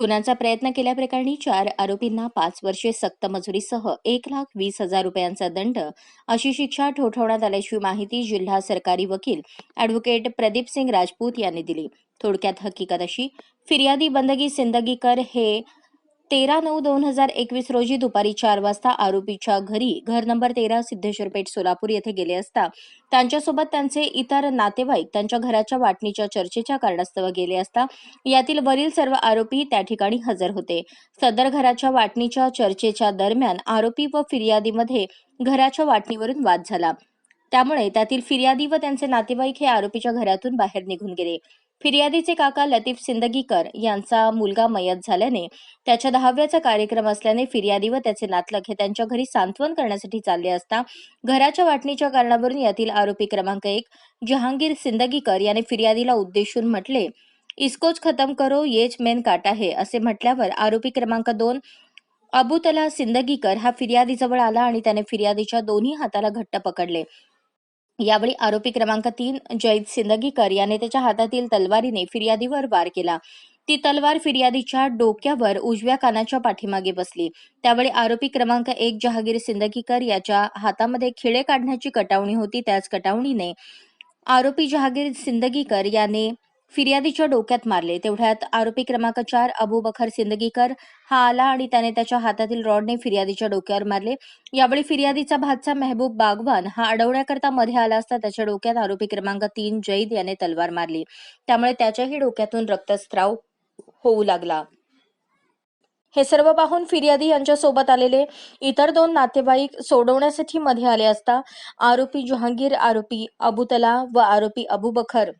खुनाचा प्रयत्न केल्याप्रकरणी चार आरोपींना पाच वर्षे सक्त मजुरीसह एक लाख वीस हजार रुपयांचा दंड अशी शिक्षा ठोठवण्यात आल्याची माहिती जिल्हा सरकारी वकील अॅडव्होकेट प्रदीप सिंग राजपूत यांनी दिली. थोडक्यात हकीकत अशी फिर्यादी बंदगी सिंदगीकर हे तेरा नऊ दोन हजार एकवीस रोजी दुपारी चार वाजता आरोपीच्या घरी घर नंबर तेरा सिद्धेश्वर पेठ सोलापूर येथे गेले असता त्यांच्यासोबत त्यांचे इतर नातेवाईक त्यांच्या घराच्या वाटणीच्या चर्चेच्या कारणास्तव गेले असता यातील वरील सर्व आरोपी त्या ठिकाणी हजर होते. सदर घराच्या वाटणीच्या चर्चेच्या दरम्यान आरोपी व फिर्यादीमध्ये घराच्या वाटणीवरून वाद झाला. त्यामुळे त्यातील फिर्यादी व त्यांचे नातेवाईक हे आरोपीच्या घरातून बाहेर निघून गेले. फिर्यादीचे काका लतीफ सिंदगीकर यांचा मुलगा मयत झाल्याने त्याच्या दहाव्याचा कार्यक्रम असल्याने फिर्यादी व त्याचे नातलग हे त्यांच्या घरी सांत्वन करण्यासाठी चालले असता घराच्या वाटणीच्या कारणावरून यातील आरोपी क्रमांक एक जहांगीर सिंदगीकर याने फिर्यादीला उद्देशून म्हटले इस्कोच खतम करो येच मेन काटा हे असे म्हटल्यावर आरोपी क्रमांक दोन अबुतला सिंदगीकर हा फिर्यादीजवळ आला आणि त्याने फिर्यादीच्या दोन्ही हाताला घट्ट पकडले. यावेळी आरोपी क्रमांक तीन जैद सिंदगीकर याने त्याच्या हातातील तलवारीने फिर्यादीवर वार केला. ती तलवार फिर्यादीच्या डोक्यावर उजव्या कानाच्या पाठीमागे बसली. त्यावेळी आरोपी क्रमांक एक जहागीर सिंदगीकर याच्या हातामध्ये खिळे काढण्याची कटावणी होती. त्याच कटावणीने आरोपी जहागीर सिंदगीकर याने फिर्यादीच्या डोक्यात मारले. तेवढ्यात आरोपी क्रमांक चार अबू बखर सिंदगीकर हा आला आणि त्याने त्याच्या हातातील रॉडने फिर्यादीच्या डोक्यावर मारले. यावेळी फिर्यादीचा भातचा मेहबूब बागवान हा अडवण्याकरता मध्ये आला असता त्याच्या डोक्यात आरोपी क्रमांक तीन जैद याने तलवार मारली. त्यामुळे त्याच्याही डोक्यातून रक्तस्त्राव होऊ लागला. हे सर्व पाहून फिर्यादी यांच्या सोबत आलेले इतर दोन नातेवाईक सोडवण्यासाठी मध्ये आले असता आरोपी जहांगीर आरोपी अबुतला व आरोपी अबू बखर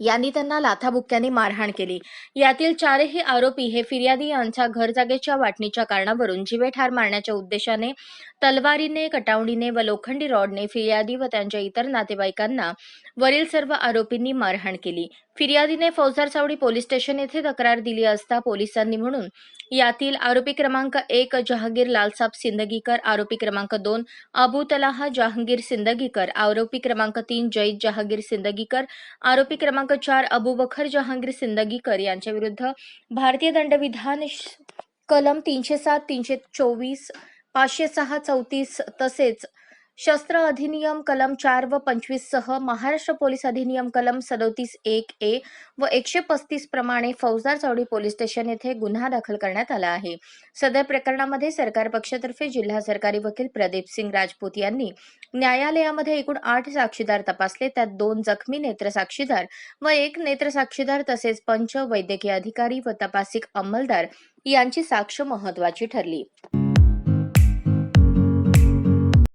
यांनी त्यांना लाथाबुक्क्यांनी मारहाण केली. यातील चारही आरोपी हे फिर्यादी यांच्या घरजागेच्या वाटणीच्या कारणावरून जीवे ठार मारण्याच्या उद्देशाने तलवारीने कटावणीने व लोखंडी रॉडने फिर्यादी व त्यांच्या इतर नातेवाईकांना वरील सर्व आरोपींनी मारहाण केली. फिर्यादीने फौजदार चावडी पोलीस स्टेशन येथे तक्रार दिली असता पोलिसांनी म्हणून यातील आरोपी क्रमांक एक जहांगीर लालसाब सिंदगीकर आरोपी क्रमांक दोन अबू तलाहा जहांगीर सिंदगीकर आरोपी क्रमांक तीन जैद जहांगीर सिंदगीकर आरोपी क्रमांक चार अबू बखर जहांगीर सिंदगीकर यांच्या विरुद्ध भारतीय दंडविधान कलम तीनशे सात तीनशे चोवीस पाचशे सहा चौतीस तसेच शस्त्र अधिनियम कलम चार व पंचवीस सह महाराष्ट्र पोलीस अधिनियम कलम सदोतीस एक ए व एकशे पस्तीस प्रमाणे फौजदार चौडी पोलीस स्टेशन येथे गुन्हा दाखल करण्यात आला आहे. सदर प्रकरणामध्ये सरकार पक्षातर्फे जिल्हा सरकारी वकील प्रदीप सिंग राजपूत यांनी न्यायालयामध्ये एकूण आठ साक्षीदार तपासले. त्यात दोन जखमी नेत्र साक्षीदार व एक नेत्र साक्षीदार तसेच पंच वैद्यकीय अधिकारी व तपासिक अंमलदार यांची साक्ष महत्वाची ठरली.